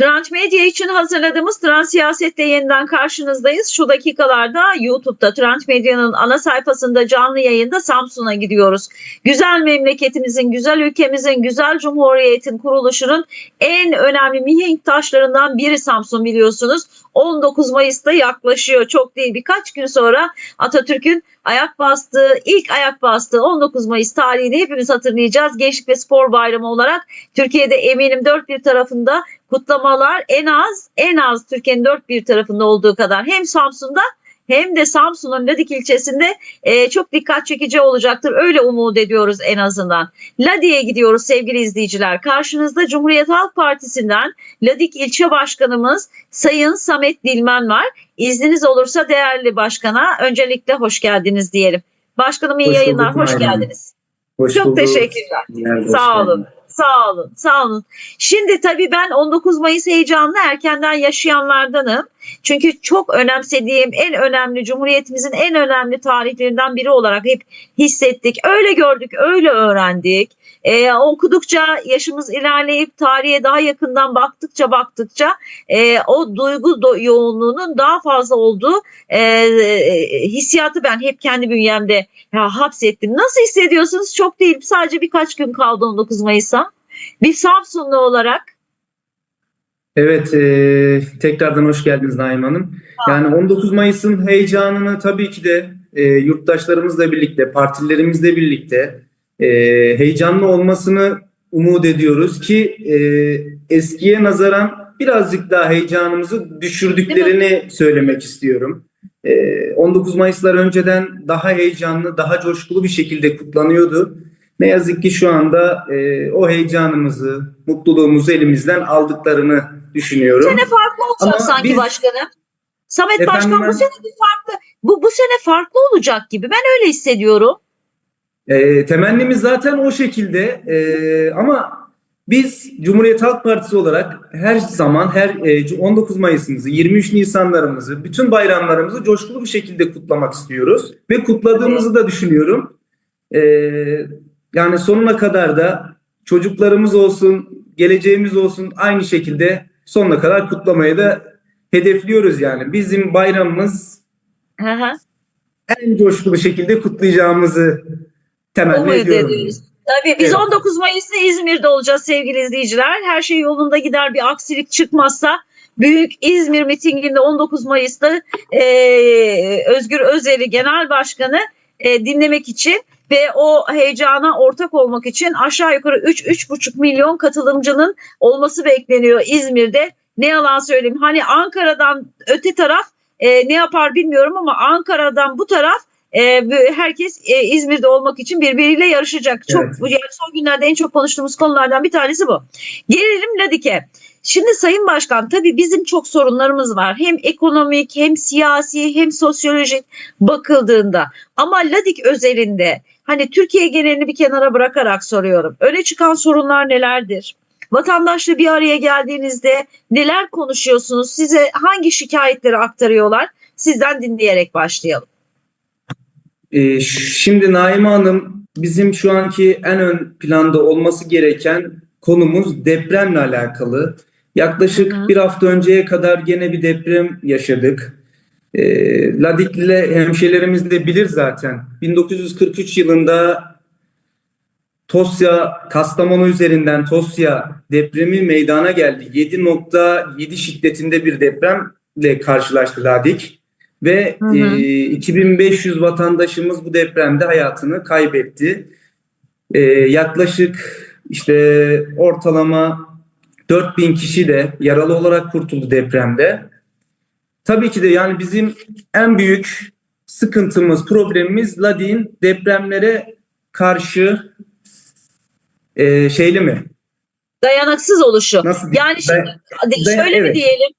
Transmedya için hazırladığımız Trans Siyaset'te yeniden karşınızdayız. Şu dakikalarda YouTube'da Transmedya'nın ana sayfasında canlı yayında Samsun'a gidiyoruz. Güzel memleketimizin, güzel ülkemizin, güzel cumhuriyetin kuruluşunun en önemli mihenk taşlarından biri Samsun biliyorsunuz. 19 Mayıs'ta yaklaşıyor. Çok değil birkaç gün sonra Atatürk'ün ayak bastığı, ilk ayak bastığı 19 Mayıs tarihini hepimiz hatırlayacağız. Gençlik ve Spor Bayramı olarak Türkiye'de eminim dört bir tarafında kutlamalar en az en az Türkiye'nin dört bir tarafında olduğu kadar hem Samsun'da hem de Samsun'un Ladik ilçesinde e, çok dikkat çekici olacaktır. Öyle umut ediyoruz en azından. Ladik'e gidiyoruz sevgili izleyiciler. Karşınızda Cumhuriyet Halk Partisi'nden Ladik ilçe başkanımız Sayın Samet Dilmen var. İzniniz olursa değerli başkana öncelikle hoş geldiniz diyelim. Başkanım iyi Hoş yayınlar, bulduk, hoş geldiniz. Hoş Çok bulduk. teşekkürler. Sağ olun. Sağ olun, sağ olun. Şimdi tabii ben 19 Mayıs heyecanını erkenden yaşayanlardanım. Çünkü çok önemsediğim, en önemli, Cumhuriyetimizin en önemli tarihlerinden biri olarak hep hissettik. Öyle gördük, öyle öğrendik. Ee, okudukça, yaşımız ilerleyip tarihe daha yakından baktıkça baktıkça e, o duygu do- yoğunluğunun daha fazla olduğu e, e, hissiyatı ben hep kendi bünyemde ya, hapsettim. Nasıl hissediyorsunuz? Çok değil. Sadece birkaç gün kaldı 19 Mayıs'a. Bir Samsunlu olarak Evet, e, tekrardan hoş geldiniz Naim Hanım. Yani 19 Mayıs'ın heyecanını tabii ki de e, yurttaşlarımızla birlikte, partilerimizle birlikte e, heyecanlı olmasını umut ediyoruz ki e, eskiye nazaran birazcık daha heyecanımızı düşürdüklerini söylemek istiyorum. E, 19 Mayıs'lar önceden daha heyecanlı, daha coşkulu bir şekilde kutlanıyordu. Ne yazık ki şu anda e, o heyecanımızı, mutluluğumuzu elimizden aldıklarını bu düşünüyorum. sene farklı olacak Ama sanki biz- başkanım. Samet Efendim Başkan bu sene bir farklı. Bu, bu sene farklı olacak gibi. Ben öyle hissediyorum. E, temennimiz zaten o şekilde E, ama biz Cumhuriyet Halk Partisi olarak her zaman her e, 19 Mayıs'ımızı, 23 Nisanlarımızı, bütün bayramlarımızı coşkulu bir şekilde kutlamak istiyoruz ve kutladığımızı da düşünüyorum. E, yani sonuna kadar da çocuklarımız olsun, geleceğimiz olsun aynı şekilde sonuna kadar kutlamayı da hedefliyoruz yani. Bizim bayramımız hı. en coşkulu şekilde kutlayacağımızı temenni Umut ediyorum. ediyoruz. Tabii biz Evet. 19 Mayıs'ta İzmir'de olacağız sevgili izleyiciler. Her şey yolunda gider bir aksilik çıkmazsa Büyük İzmir mitinginde 19 Mayıs'ta e, Özgür Özel'i Genel Başkanı e, dinlemek için ve o heyecana ortak olmak için aşağı yukarı 3-3,5 milyon katılımcının olması bekleniyor İzmir'de. Ne yalan söyleyeyim hani Ankara'dan öte taraf e, ne yapar bilmiyorum ama Ankara'dan bu taraf e, bu- herkes e, İzmir'de olmak için birbiriyle yarışacak. Çok Evet. yani son günlerde en çok konuştuğumuz konulardan bir tanesi bu. Gelelim Ladik'e. Şimdi Sayın Başkan tabii bizim çok sorunlarımız var. Hem ekonomik hem siyasi hem sosyolojik bakıldığında. Ama Ladik özelinde hani Türkiye genelini bir kenara bırakarak soruyorum. Öne çıkan sorunlar nelerdir? Vatandaşla bir araya geldiğinizde neler konuşuyorsunuz? Size hangi şikayetleri aktarıyorlar? Sizden dinleyerek başlayalım. Ş- şimdi Naime Hanım bizim şu anki en ön planda olması gereken konumuz depremle alakalı. Yaklaşık Hı hı. bir hafta önceye kadar gene bir deprem yaşadık. Ee, Ladikli hemşehrilerimiz de bilir zaten. 1943 yılında Tosya, Kastamonu üzerinden Tosya depremi meydana geldi. 7.7 şiddetinde bir depremle karşılaştı Ladik. Ve Hı hı. e, 2500 vatandaşımız bu depremde hayatını kaybetti. E, yaklaşık işte ortalama 4000 kişi de yaralı olarak kurtuldu depremde. Tabii ki de yani bizim en büyük sıkıntımız, problemimiz Ladin depremlere karşı e, şeyli mi? Dayanıksız oluşu. Nasıl Yani şimdi ben- şöyle mi evet. diyelim?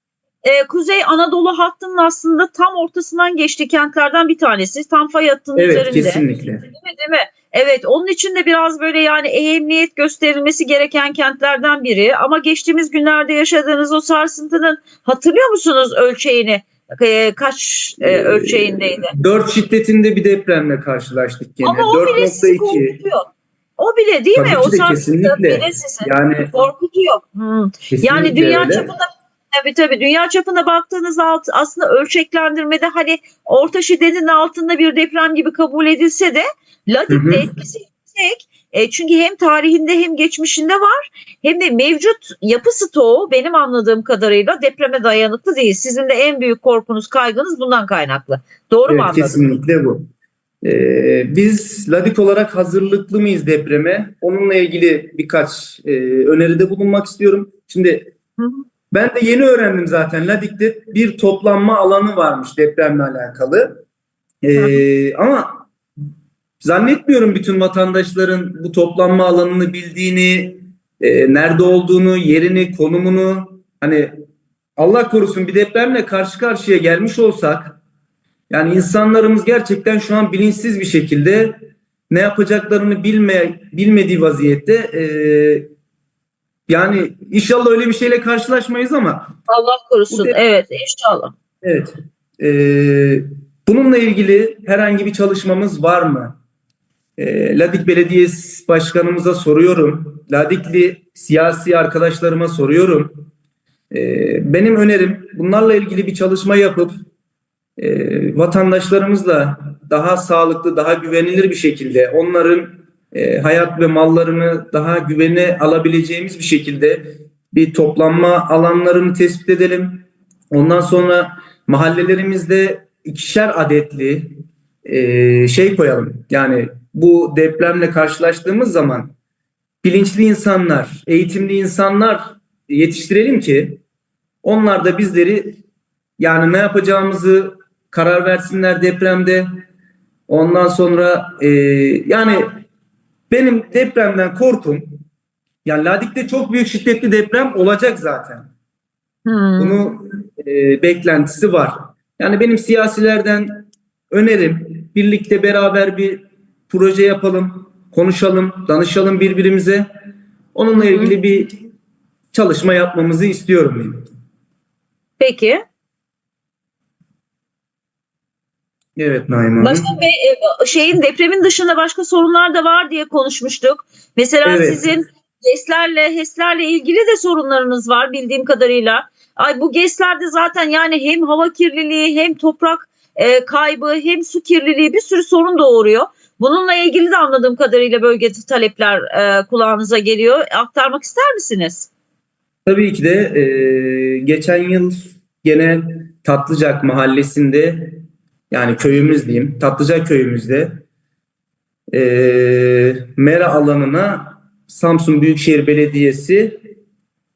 Ee, Kuzey Anadolu hattının aslında tam ortasından geçtiği kentlerden bir tanesi. Tam fay hattının Evet üzerinde. kesinlikle. Değil mi? Değil mi? Evet onun için de biraz böyle yani ehemmiyet gösterilmesi gereken kentlerden biri. Ama geçtiğimiz günlerde yaşadığınız o sarsıntının hatırlıyor musunuz ölçeğini? Ee, kaç e, ölçeğindeydi? 4 şiddetinde bir depremle karşılaştık gene. Ama o bile sizi 4.2. korkutuyor. O bile değil Tabii mi? ki O de, kesinlikle. bile sizi Yani korkutuyor. Hmm. kesinlikle Yani dünya öyle. çapında tabii tabii dünya çapında baktığınızda alt, aslında ölçeklendirmede hani orta şiddetin altında bir deprem gibi kabul edilse de hı. etkisi yüksek. E, çünkü hem tarihinde hem geçmişinde var hem de mevcut yapı stoğu benim anladığım kadarıyla depreme dayanıklı değil. Sizin de en büyük korkunuz, kaygınız bundan kaynaklı. Doğru mu Evet, anladım? kesinlikle bu. Ee, biz Ladik olarak hazırlıklı mıyız depreme? Onunla ilgili birkaç e, öneride bulunmak istiyorum. Şimdi Hı hı. Ben de yeni öğrendim zaten. Ladik'te bir toplanma alanı varmış depremle alakalı. Ee, ama zannetmiyorum bütün vatandaşların bu toplanma alanını bildiğini, e, nerede olduğunu, yerini, konumunu. Hani Allah korusun bir depremle karşı karşıya gelmiş olsak yani insanlarımız gerçekten şu an bilinçsiz bir şekilde ne yapacaklarını bilme, bilmediği vaziyette e, yani inşallah öyle bir şeyle karşılaşmayız ama Allah korusun. De- Evet inşallah. evet e, bununla ilgili herhangi bir çalışmamız var mı? E, Ladik Belediyesi Başkanımıza soruyorum. Ladikli siyasi arkadaşlarıma soruyorum. E, benim önerim bunlarla ilgili bir çalışma yapıp e, vatandaşlarımızla daha sağlıklı, daha güvenilir bir şekilde onların e, hayat ve mallarını daha güvene alabileceğimiz bir şekilde bir toplanma alanlarını tespit edelim. Ondan sonra mahallelerimizde ikişer adetli e, şey koyalım. Yani bu depremle karşılaştığımız zaman bilinçli insanlar, eğitimli insanlar yetiştirelim ki onlar da bizleri yani ne yapacağımızı karar versinler depremde. Ondan sonra e, yani benim depremden korkum yani Ladik'te çok büyük şiddetli deprem olacak zaten. Hmm. Bunu e, beklentisi var. Yani benim siyasilerden önerim birlikte beraber bir proje yapalım, konuşalım, danışalım birbirimize. Onunla ilgili bir çalışma yapmamızı istiyorum benim. Peki. Evet Naim. Başka bir e, şeyin depremin dışında başka sorunlar da var diye konuşmuştuk. Mesela Evet. sizin GES'lerle, HES'lerle ilgili de sorunlarınız var bildiğim kadarıyla. Ay bu GES'lerde zaten yani hem hava kirliliği hem toprak e, kaybı hem su kirliliği bir sürü sorun doğuruyor. Bununla ilgili de anladığım kadarıyla bölgede talepler e, kulağınıza geliyor. Aktarmak ister misiniz? Tabii ki de e, geçen yıl gene Tatlıcak mahallesinde yani köyümüz diyeyim Tatlıcak köyümüzde e, mera alanına Samsun Büyükşehir Belediyesi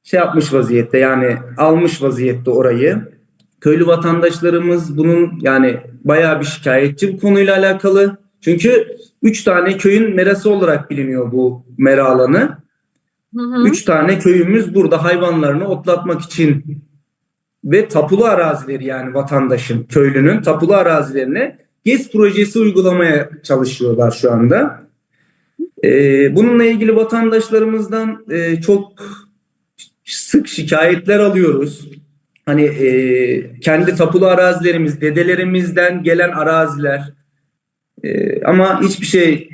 şey yapmış vaziyette yani almış vaziyette orayı. Köylü vatandaşlarımız bunun yani bayağı bir şikayetçi bu konuyla alakalı. Çünkü üç tane köyün merası olarak biliniyor bu mera alanı. Hı hı. Üç tane köyümüz burada hayvanlarını otlatmak için ve tapulu arazileri yani vatandaşın, köylünün tapulu arazilerine GES projesi uygulamaya çalışıyorlar şu anda. Ee, bununla ilgili vatandaşlarımızdan e, çok sık şikayetler alıyoruz. Hani e, kendi tapulu arazilerimiz, dedelerimizden gelen araziler E, ama hiçbir şey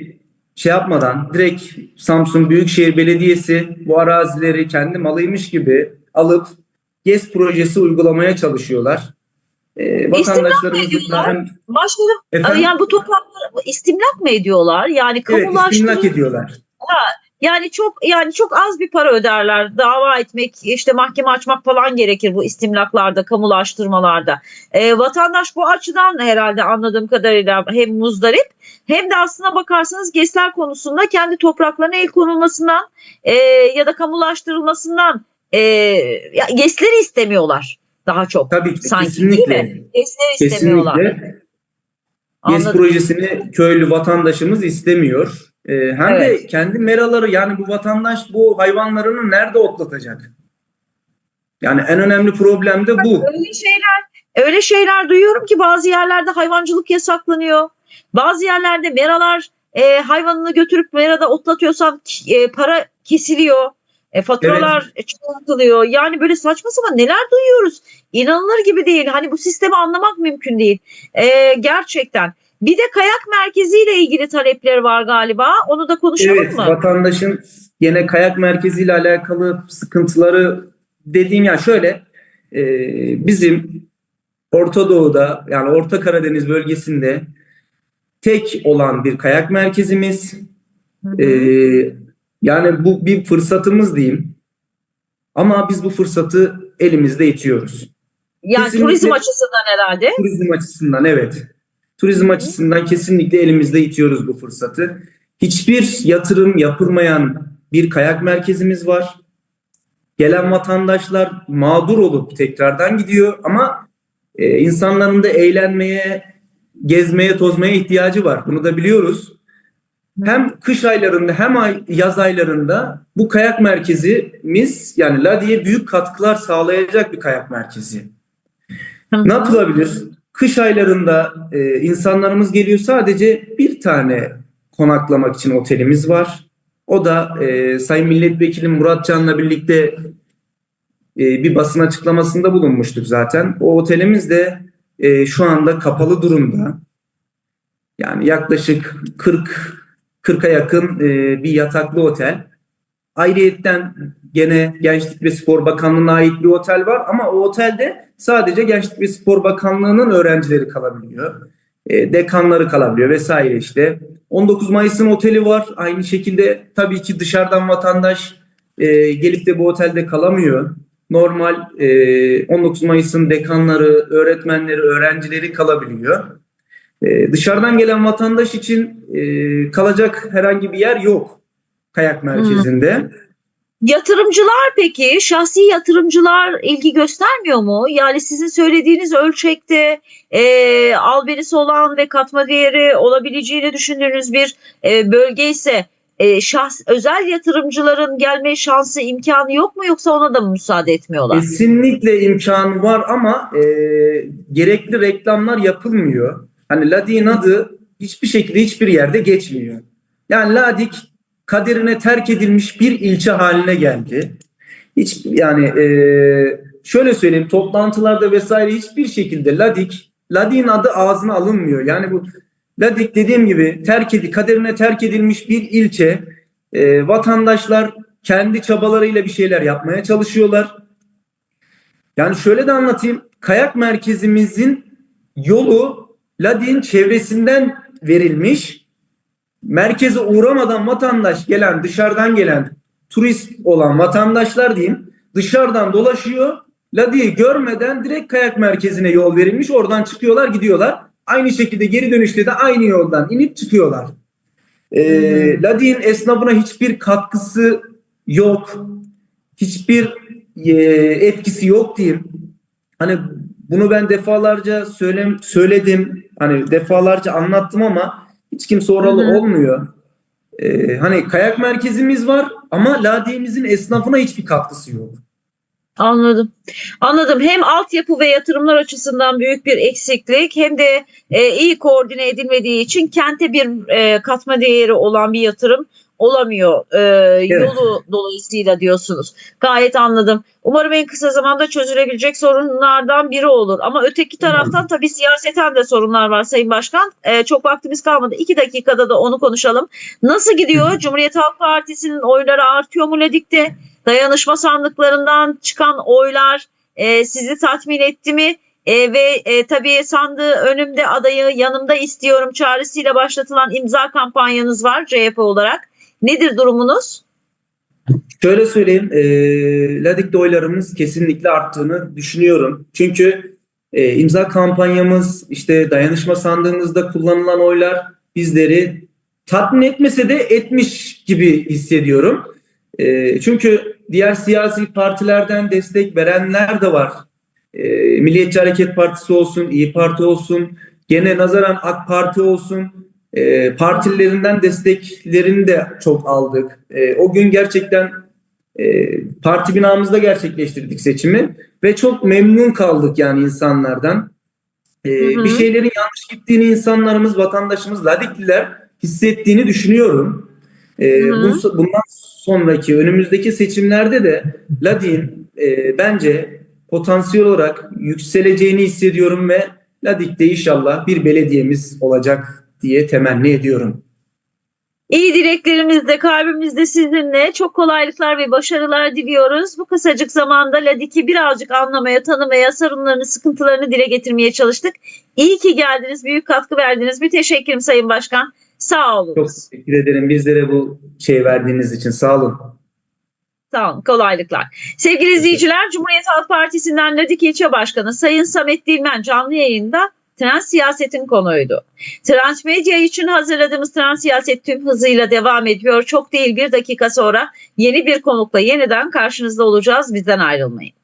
şey yapmadan direkt Samsun Büyükşehir Belediyesi bu arazileri kendi malıymış gibi alıp GES projesi uygulamaya çalışıyorlar. Ee, vatandaşlarımızın da hem Başkanım efendim, yani bu toprakları istimlak mı ediyorlar? Yani evet, kamulaştırılıyor. istimlak ediyorlar. Yani çok yani çok az bir para öderler. Dava etmek, işte mahkeme açmak falan gerekir bu istimlaklarda, kamulaştırmalarda. Ee, vatandaş bu açıdan herhalde anladığım kadarıyla hem muzdarip hem de aslına bakarsanız GES'ler konusunda kendi topraklarına el konulmasından e, ya da kamulaştırılmasından e, ya GES'leri istemiyorlar daha çok. Tabii ki Sanki, kesinlikle. değil mi? İstemiyorlar. Kesinlikle. GES Anladım. projesini köylü vatandaşımız istemiyor. Ee, hem de Evet. kendi meraları yani bu vatandaş bu hayvanlarını nerede otlatacak? Yani en önemli problem de bu. Öyle şeyler öyle şeyler duyuyorum ki bazı yerlerde hayvancılık yasaklanıyor. Bazı yerlerde meralar e, hayvanını götürüp merada otlatıyorsan e, para kesiliyor. E, faturalar çıkartılıyor. Yani böyle saçma sapan neler duyuyoruz. İnanılır gibi değil. Hani bu sistemi anlamak mümkün değil. E, gerçekten. Bir de kayak merkeziyle ilgili talepleri var galiba. Onu da konuşalım Evet, mı? vatandaşın yine kayak merkeziyle alakalı sıkıntıları dediğim ya şöyle e, bizim Orta Doğu'da yani Orta Karadeniz bölgesinde tek olan bir kayak merkezimiz. Hı hı. E, yani bu bir fırsatımız diyeyim. Ama biz bu fırsatı elimizde itiyoruz. yani kesinlikle- turizm açısından herhalde. Turizm açısından evet. Turizm açısından kesinlikle elimizde itiyoruz bu fırsatı. Hiçbir yatırım yapılmayan bir kayak merkezimiz var. Gelen vatandaşlar mağdur olup tekrardan gidiyor ama e, insanların da eğlenmeye, gezmeye, tozmaya ihtiyacı var. Bunu da biliyoruz. Hem kış aylarında hem ay, yaz aylarında bu kayak merkezimiz yani Ladi'ye büyük katkılar sağlayacak bir kayak merkezi. Ne yapılabilir? Kış aylarında e, insanlarımız geliyor sadece bir tane konaklamak için otelimiz var. O da e, Sayın Milletvekili Murat Can'la birlikte e, bir basın açıklamasında bulunmuştuk zaten. O otelimiz de e, şu anda kapalı durumda. Yani yaklaşık 40 40'a yakın e, bir yataklı otel. Ayrıyetten gene Gençlik ve Spor Bakanlığı'na ait bir otel var ama o otelde sadece Gençlik ve Spor Bakanlığı'nın öğrencileri kalabiliyor. E, dekanları kalabiliyor vesaire işte. 19 Mayıs'ın oteli var. Aynı şekilde tabii ki dışarıdan vatandaş e, gelip de bu otelde kalamıyor. Normal e, 19 Mayıs'ın dekanları, öğretmenleri, öğrencileri kalabiliyor. E, dışarıdan gelen vatandaş için e, kalacak herhangi bir yer yok kayak merkezinde. Yatırımcılar peki, şahsi yatırımcılar ilgi göstermiyor mu? Yani sizin söylediğiniz ölçekte e, albenisi olan ve katma değeri olabileceğini düşündüğünüz bir e, bölge ise e, şahs, özel yatırımcıların gelme şansı, imkanı yok mu yoksa ona da mı müsaade etmiyorlar? Kesinlikle imkanı var ama e, gerekli reklamlar yapılmıyor. Hani Ladik'in adı hiçbir şekilde hiçbir yerde geçmiyor. Yani Ladik kaderine terk edilmiş bir ilçe haline geldi. Hiç yani e, şöyle söyleyeyim toplantılarda vesaire hiçbir şekilde Ladik Ladik'in adı ağzına alınmıyor. Yani bu Ladik dediğim gibi terk edi, kaderine terk edilmiş bir ilçe. E, vatandaşlar kendi çabalarıyla bir şeyler yapmaya çalışıyorlar. Yani şöyle de anlatayım. Kayak merkezimizin yolu Ladik'in çevresinden verilmiş. Merkeze uğramadan vatandaş gelen, dışarıdan gelen turist olan vatandaşlar diyeyim dışarıdan dolaşıyor. Ladik'i görmeden direkt kayak merkezine yol verilmiş. Oradan çıkıyorlar gidiyorlar. Aynı şekilde geri dönüşte de aynı yoldan inip çıkıyorlar. Ee, Hmm. Ladik'in esnafına hiçbir katkısı yok. Hiçbir e, etkisi yok diyeyim. Hani bunu ben defalarca söylem, söyledim. Hani defalarca anlattım ama hiç kimse oralı olmuyor. Ee, hani kayak merkezimiz var ama Ladiye'mizin esnafına hiçbir katkısı yok. Anladım. Anladım. Hem altyapı ve yatırımlar açısından büyük bir eksiklik hem de e, iyi koordine edilmediği için kente bir e, katma değeri olan bir yatırım olamıyor e, yolu dolayısıyla diyorsunuz. Gayet anladım. Umarım en kısa zamanda çözülebilecek sorunlardan biri olur. Ama öteki taraftan tabii siyaseten de sorunlar var Sayın Başkan. E, çok vaktimiz kalmadı. İki dakikada da onu konuşalım. Nasıl gidiyor? Cumhuriyet Halk Partisi'nin oyları artıyor mu Ledik'te? Dayanışma sandıklarından çıkan oylar e, sizi tatmin etti mi? E, ve e, tabii sandığı önümde adayı yanımda istiyorum çağrısıyla başlatılan imza kampanyanız var CHP olarak. Nedir durumunuz? Şöyle söyleyeyim, e, Ladik'te oylarımız kesinlikle arttığını düşünüyorum. Çünkü e, imza kampanyamız, işte dayanışma sandığımızda kullanılan oylar bizleri tatmin etmese de etmiş gibi hissediyorum. E, çünkü diğer siyasi partilerden destek verenler de var. E, Milliyetçi Hareket Partisi olsun, İyi Parti olsun, gene nazaran AK Parti olsun. E, partilerinden desteklerini de çok aldık. E, o gün gerçekten e, parti binamızda gerçekleştirdik seçimi ve çok memnun kaldık yani insanlardan. E, Hı hı. Bir şeylerin yanlış gittiğini insanlarımız, vatandaşımız, Ladikliler hissettiğini düşünüyorum. E, Hı hı. bu, bundan sonraki önümüzdeki seçimlerde de Ladik'in e, bence potansiyel olarak yükseleceğini hissediyorum ve Ladik'te inşallah bir belediyemiz olacak diye temenni ediyorum. İyi dileklerimiz de kalbimizde sizinle. Çok kolaylıklar ve başarılar diliyoruz. Bu kısacık zamanda Ladik'i birazcık anlamaya, tanımaya, sorunlarını, sıkıntılarını dile getirmeye çalıştık. İyi ki geldiniz, büyük katkı verdiniz. Bir teşekkürüm Sayın Başkan. Sağ olun. Çok teşekkür ederim bizlere bu şey verdiğiniz için. Sağ olun. Sağ olun. Kolaylıklar. Sevgili izleyiciler, Cumhuriyet Halk Partisi'nden Ladik İlçe Başkanı Sayın Samet Dilmen canlı yayında trans siyasetin konuydu. Trans medya için hazırladığımız trans siyaset tüm hızıyla devam ediyor. Çok değil bir dakika sonra yeni bir konukla yeniden karşınızda olacağız. Bizden ayrılmayın.